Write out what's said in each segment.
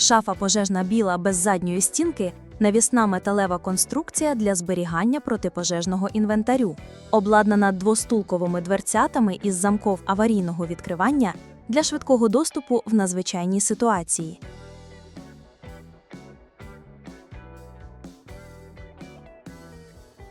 Шафа пожежна біла без задньої стінки навісна металева конструкція для зберігання протипожежного інвентарю, обладнана двостулковими дверцятами із замков аварійного відкривання для швидкого доступу в надзвичайній ситуації.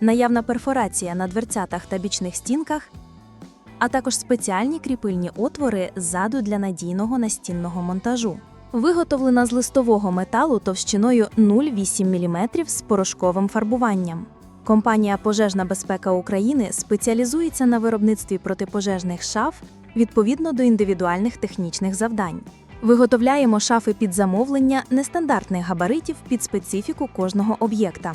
Наявна перфорація на дверцятах та бічних стінках, а також спеціальні кріпильні отвори ззаду для надійного настінного монтажу. Виготовлена з листового металу товщиною 0,8 мм з порошковим фарбуванням. Компанія Пожежна безпека України спеціалізується на виробництві протипожежних шаф відповідно до індивідуальних технічних завдань. Виготовляємо шафи під замовлення нестандартних габаритів під специфіку кожного об'єкта.